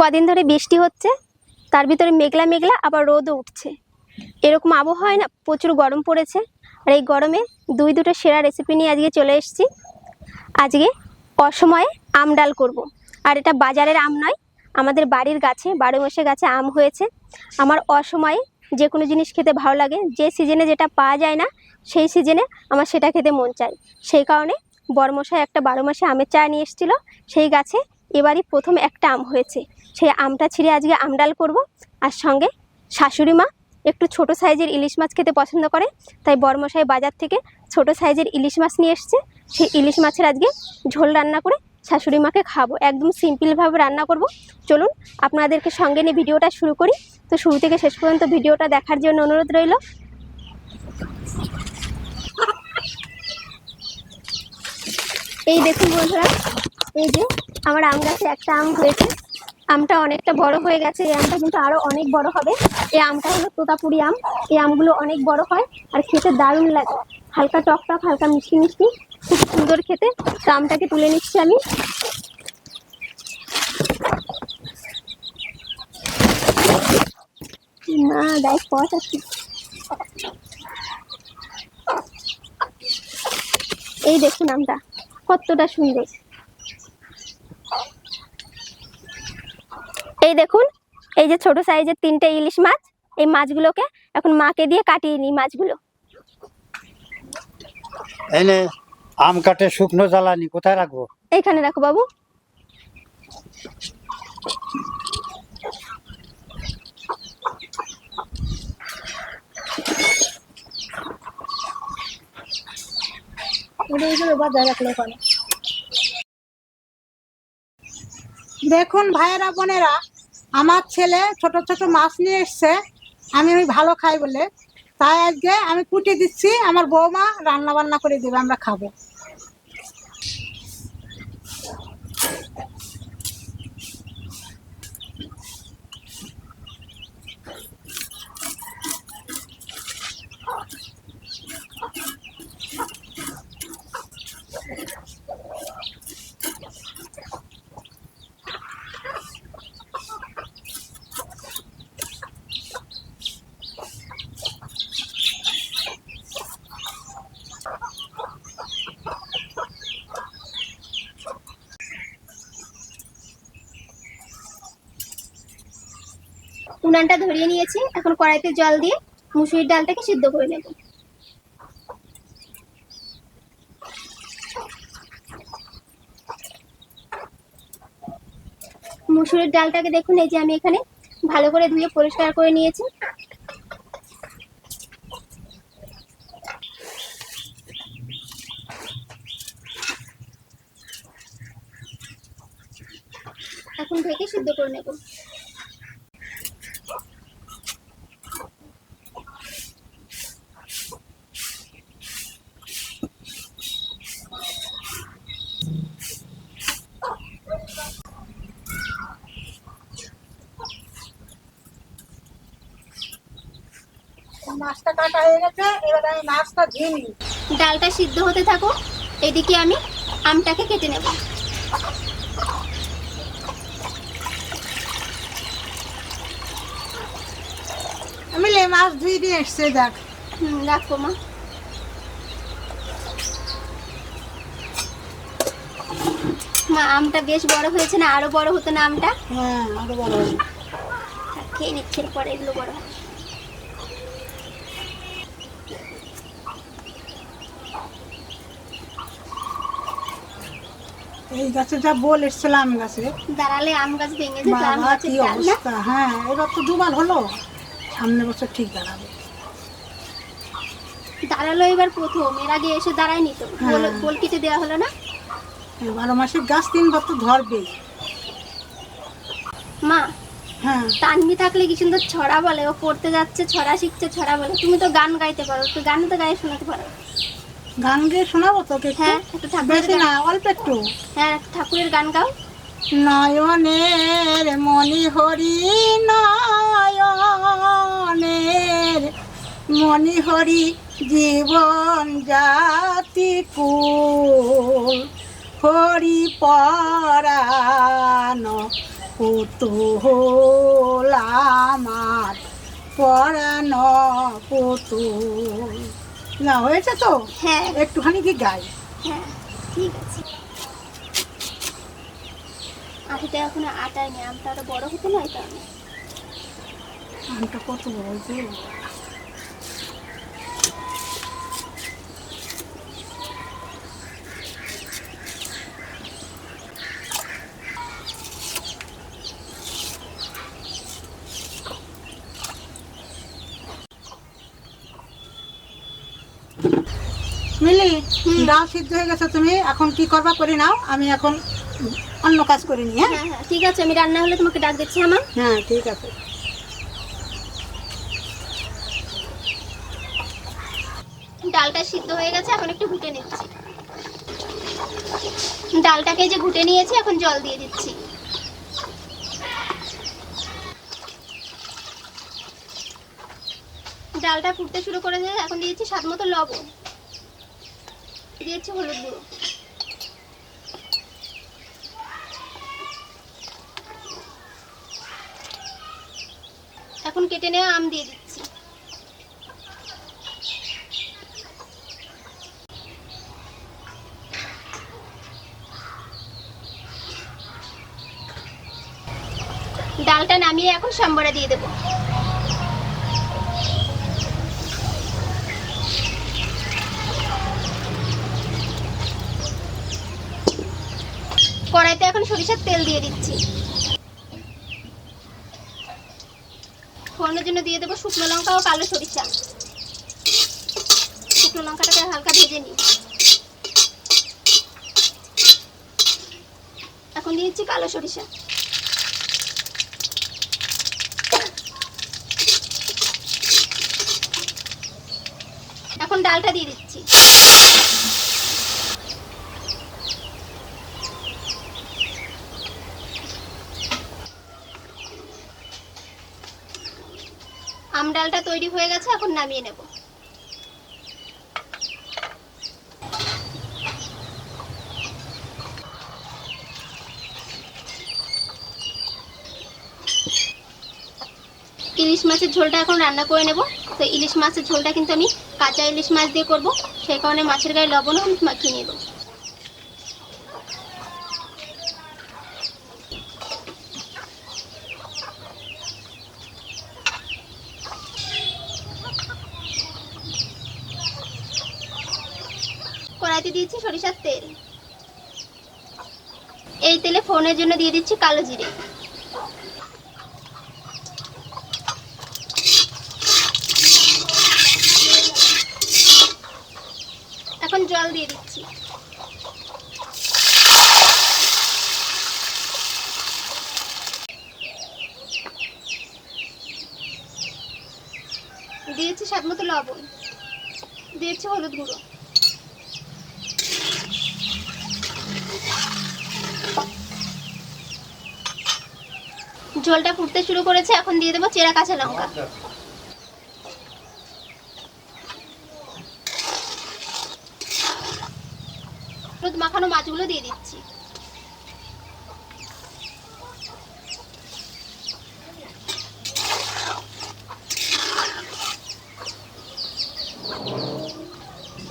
কদিন ধরে বৃষ্টি হচ্ছে, তার ভিতরে মেঘলা মেঘলা আবার রোদও উঠছে। এরকম আবহাওয়ায় না প্রচুর গরম পড়েছে। আর এই গরমে দুই দুটো সেরা রেসিপি নিয়ে আজকে চলে এসেছি। আজকে অসময়ে আম ডাল করব। আর এটা বাজারের আম নয়, আমাদের বাড়ির গাছে বারো মাসে গাছে আম হয়েছে। আমার অসময়ে যে কোনো জিনিস খেতে ভালো লাগে, যে সিজনে যেটা পাওয়া যায় না, সেই সিজনে আমার সেটা খেতে মন চায়। সেই কারণে বরমশাই একটা বারো মাসে আমের চা নিয়ে এসেছিল, সেই গাছে এবারই প্রথম একটা আম হয়েছে। সেই আমটা ছিঁড়ে আজকে আম ডাল করব। আর সঙ্গে শাশুড়ি মা একটু ছোট সাইজের ইলিশ মাছ খেতে পছন্দ করে, তাই বরমশাই বাজার থেকে ছোট সাইজের ইলিশ মাছ নিয়ে এসছে। সেই ইলিশ মাছের আজকে ঝোল রান্না করে শাশুড়ি মাকে খাব একদম সিম্পলভাবে রান্না করব। চলুন আপনাদেরকে সঙ্গে নিয়ে ভিডিওটা শুরু করি। তো শুরু থেকে শেষ পর্যন্ত ভিডিওটা দেখার জন্য অনুরোধ রইল। এই দেখুন বন্ধুরা এই যে, আমার আম গাছে একটা আম হয়েছে। আমটা অনেকটা বড় হয়ে গেছে, এই আমটা কিন্তু আরও অনেক বড় হবে। এই আমটা হলো তোতাপুরি আম। এই আমগুলো অনেক বড় হয় আর খেতে দারুণ লাগে। হালকা টক টক, হালকা মিষ্টি মিষ্টি, খুব সুন্দর খেতে। তো আমটাকে তুলে নিচ্ছি আমি। না, দেখ পথ আছে এই দেখুন আমটা, কতটা সুন্দর। এই দেখুন এই যে ছোট সাইজের তিনটে ইলিশ মাছ এই মাছগুলোকে এখন মাকে দিয়ে কাটিয়ে নিই মাছগুলো। এনে আম কাটে শুকনো জ্বালানি কোথায় রাখব? এইখানে রাখো বাবু। দেখুন ভাইয়েরা বোনেরা আমার ছেলে ছোট ছোট মাছ নিয়ে এসছে, আমি ওই ভালো খাই বলে। তাই আজকে আমি কুটি দিচ্ছি, আমার বৌমা রান্না বান্না করে দেবে, আমরা খাব। উনানটা ধরিয়ে নিয়েছি, এখন কড়াইতে জল দিয়ে মুসুরির ডালটাকে সিদ্ধ করে নেব। মুসুরির ডালটাকে দেখুন, এই যে আমি এখানে ভালো করে ধুয়ে পরিষ্কার করে নিয়েছি। এখন থেকে সিদ্ধ করে নেব মাছটা কাটা হয়ে গেছে এবার আমি মাছটা ধুয়ে নিই। ডালটা সিদ্ধ হতে থাকো এদিকে আমি আমটাকে কেটে নেব। আমি লে মাছ ধুয়ে দিয়ে এসছে দেখ। হুম রাখো মা। মা আমটা বেশ বড় হয়েছে না? আরও বড় হতো না আমটা? হ্যাঁ আরও বড় হবে। খেয়ে নিচ্ছে পরে এগুলো বড় এই গাছে যা বল আম গাছে। দাঁড়ালে আম গাছ ভেঙে যেত আম না? অবস্থা? হ্যাঁ এবার তো দুবার হলো। বছর ঠিক দাঁড়াবে। দাঁড়াল এবার প্রথম এর আগে এসে দাঁড়ায়নি তো। হ্যাঁ। বল কেটে দেওয়া হলো না? বারো মাসের গাছ তিনবার তো ধরবে মা হ্যাঁ। তানবি থাকলে কি সুন্দর ছড়া বলে? ও পড়তে যাচ্ছে ছড়া শিখছে ছড়া বলে। তুমি তো গান গাইতে পারো তো গান তো গায়ে শোনাতে পারো। গান গেয়ে শোনাবো তোকে? হ্যাঁ একটু ঠাকুরের বেশি না অল্প একটু। হ্যাঁ ঠাকুরের গান গাও। নয়নের মণি হরি নয়নের মণি হরি জীবন জাতি কুল হরি পরাণ পুতুল আমার পরাণ পুতুল। না হয়েছে তো? হ্যাঁ। একটুখানি কি গাই হ্যাঁ ঠিক আছে। আটিটা এখন আটায় নেই আমটা আরও বড় হতে নয় কারণে আমটা কত বড় হয়েছে মিলি ডাল সিদ্ধ হয়ে গেছে তুমি। এখন কি করবা করে নাও। আমি এখন অন্য কাজ করে নি হ্যাঁ? হ্যাঁ হ্যাঁ ঠিক আছে আমি রান্না হলে তোমাকে ডাক দিচ্ছি আমার হ্যাঁ ঠিক আছে। ডালটা সিদ্ধ হয়ে গেছে এখন একটু ঘুটে নিচ্ছি। ডালটাকে যে ঘুটে নিয়েছি এখন জল দিয়ে দিচ্ছি। ডালটা ফুটতে শুরু করে দিয়ে এখন দিয়েছি স্বাদ মতো লবণ। দিয়েছি হলুদ গুঁড়ো। এখন কেটে নেওয়া আম দিয়ে দিচ্ছি। ডালটা নামিয়ে এখন সাম্বরে দিয়ে দেবো। কড়াইতে এখন সরিষার তেল দিয়ে দিচ্ছি। ফোড়নের জন্য দিয়ে দেবো শুকনো লঙ্কা ও কালো সরিষা। শুকনো লঙ্কাটাকে হালকা ভেজে নিই। এখন দিয়েছি কালো সরিষা। এখন ডালটা দিয়ে দিচ্ছি। আম ডালটা তৈরি হয়ে গেছে, এখন নামিয়ে নেব। ইলিশ মাছের ঝোলটা এখন রান্না করে নেব। তো ইলিশ মাছের ঝোলটা কিন্তু আমি কাঁচা ইলিশ মাছ দিয়ে করব, সেই কারণে মাছের গায়ে লবণও আমি মাখিয়ে নেব। কড়াইতে দিয়েছি সরিষার তেল। এই তেলে ফোড়নের জন্য দিয়ে দিচ্ছি কালো জিরে। এখন জল দিয়ে দিচ্ছি। দিয়েছি স্বাদ মতো লবণ। দিয়েছি হলুদ গুঁড়ো। ঝোলটা ফুটতে শুরু করেছে, এখন দিয়ে দেবো চেরা কাঁচা লঙ্কা। মাখানো মাছগুলো দিয়ে দিচ্ছি।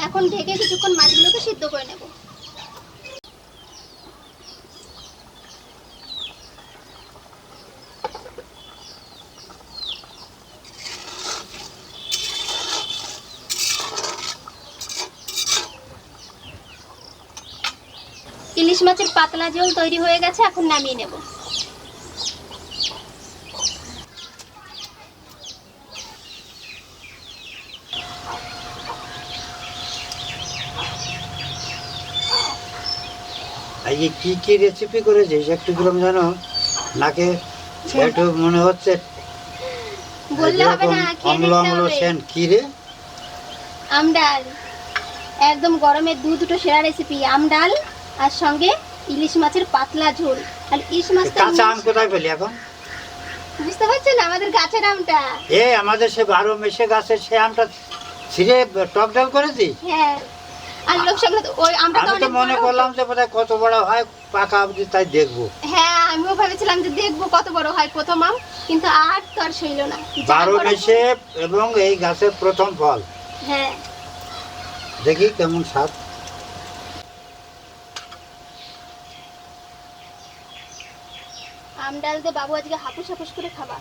এখন ঢেকে কিছুক্ষণ মাছগুলোকে সিদ্ধ করে নেব। ইলিশ মাছের পাতলা ঝোল তৈরি হয়ে গেছে এখন নামিয়ে নেব। আজকে কি কি রেসিপি করেছিস একটু কিরম জানো? নাকে একটু মনে হচ্ছে বললে হবে না অম্ল অম্ল সেন কি রে? আম ডাল। একদম গরমের দু দুটো সেরা রেসিপি আম ডাল আর সঙ্গে ইলিশ মাছের পাতলা ঝোল। আর ইলিশ মাছটা কাঁচা আম কোথায় পেলি এখন? বুঝতে পারছেন আমাদের গাছের আমটা। এ আমাদের সে বারো মেশে গাছের সে আমটা ছিঁড়ে টক ডাল করেছি? হ্যাঁ। আর লোক সঙ্গে ওই আমটা তো আমি অনেক মনে করলাম। যে বোধহয় কত বড় হয় পাকা অবধি তাই দেখব। হ্যাঁ আমিও ভেবেছিলাম যে দেখব কত বড় হয় প্রথম আম কিন্তু আর তো আর সইল না। বারো মেসে এবং এই গাছের প্রথম ফল। হ্যাঁ। দেখি কেমন স্বাদ। ডাল দিয়ে বাবু আজকে হাপুস হাপুস করে খাবা।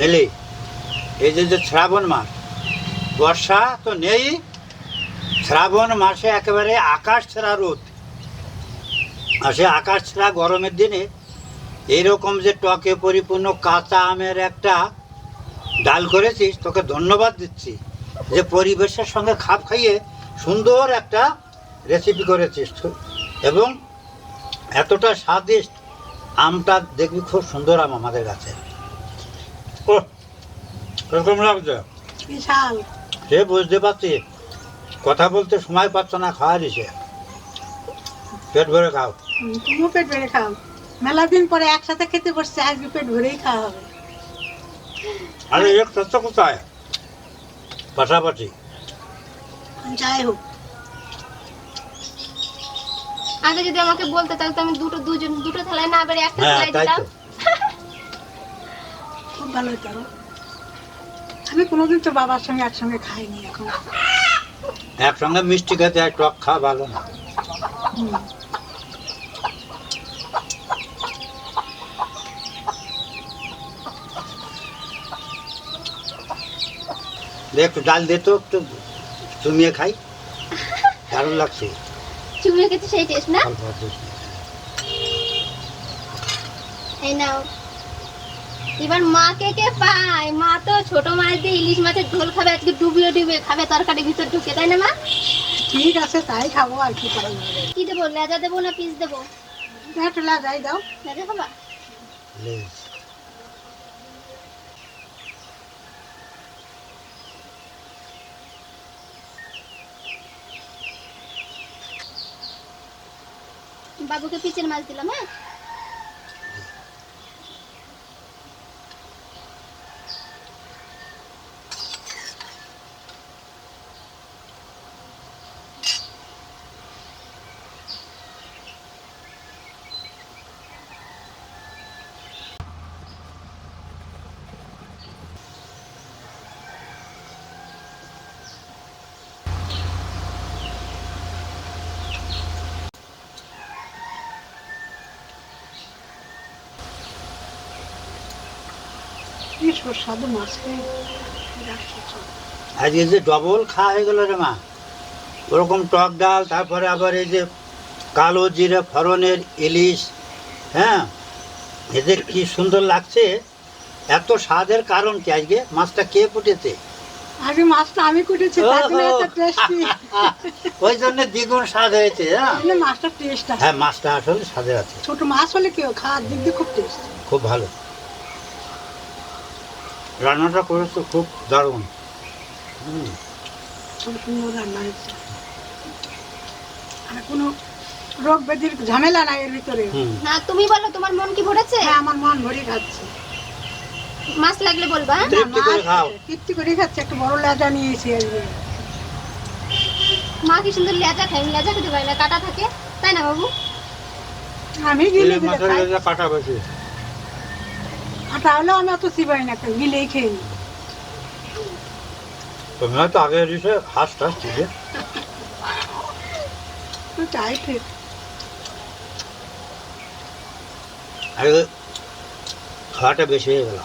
বুঝলি এই যে শ্রাবণ মাস, বর্ষা তো নেই। শ্রাবণ মাসে একেবারে আকাশ ছেঁড়া রোদ। আর সে আকাশ ছেঁড়া গরমের দিনে এইরকম যে টকে পরিপূর্ণ কাঁচা আমের একটা ডাল করেছিস তোকে ধন্যবাদ দিচ্ছি যে পরিবেশের সঙ্গে খাপ খাইয়ে সুন্দর একটা রেসিপি করেছিস। এবং এতটা স্বাদিষ্ট আমটা দেখবি খুব সুন্দর আম আমাদের কাছে। ও কীরকম লাগছে? বিশাল। সে বুঝতে পারছি। কথা বলতে সময় পাচ্ছ না খাওয়ার সে পেট ভরে খাও। তুমিও পেট ভরে খাও। মেলা দিন পরে একসাথে খেতে বসছে আজকে পেট ভরেই খাওয়া হবে। আরে এক তত্ত্ব কোথায়? পাশাপাশি। যাই হোক। আগে যদি আমাকে বলতে তাহলে তো আমি দুটো দুজন দুটো থালায় না বেড়ে একটা হ্যাঁ থালায় দিতাম খুব ভালো হতো। আমি কোনোদিন তো বাবার সঙ্গে একসঙ্গে খাইনি এখন। একসঙ্গে মিষ্টি খেতে আর টক খাওয়া ভালো না। একটু ডাল দে তো একটু চুমিয়ে খাই। দারুণ লাগছে। চুমিয়ে খেতে সেই টেস্ট না। এই নাও। এবার মাকে কে পায়? মা তো ছোট মাছ দিয়ে ইলিশ মাছের ঝোল খাবে আজকে ডুবিয়ে ডুবিয়ে খাবে তরকারি ভিতর ঢুকে তাই না মা? ঠিক আছে তাই খাব আর কি করা যাবে। কি দেবো লেজা দেবো না পিস দেবো? একটু লাগাই দাও। লেজা খাবা? লেজ। বাবুকে পিচের মাছ দিলাম হ্যাঁ? কি সুস্বাদু। আজকে যে ডবল খাওয়া হয়ে গেল রে মা। ওরকম টক ডাল তারপরে আবার এই যে কালো জিরে ফরনের ইলিশ হ্যাঁ? এদের কি সুন্দর লাগছে? এত স্বাদের কারণ কি আজকে? মাছটা কে ফুটেছে আগে মাছটা আমি কুটেছি ওই জন্য দ্বিগুণ স্বাদ হয়েছে হ্যাঁ? মাছটা টেস্ট হ্যাঁ মাছটা আসলে স্বাদের আছে। ছোট মাছ হলে কেউ খাওয়ার দিক দিয়ে খুব টেস্ট খুব ভালো। রান্নাটা করেছ খুব দারুণ। সুন্দর রান্না হয়েছে। আর কোনো রোগ ব্যাধির ঝামেলা নাই এর ভিতরে। না তুমি বলো তোমার মন কি ভরেছে? হ্যাঁ আমার মন ভরে খাচ্ছে। মাছ লাগলে বলবা হ্যাঁ? তৃপ্তি করে খাও। তৃপ্তি করে খাচ্ছে একটু বড় লেজা নিয়েছি আজকে। মা কি সুন্দর লেজা খাই আমি লেজা খেতে পারি না কাটা থাকে। তাই না বাবু? আমি গিলে কাটা বেশি। আর তাহলে আমি অত চিবাই না গিলেই খেয়ে নি তুমি হয়তো আগে এসে হাঁস টাস দিলে তাই ঠিক আগে খাওয়াটা বেশি হয়ে গেল।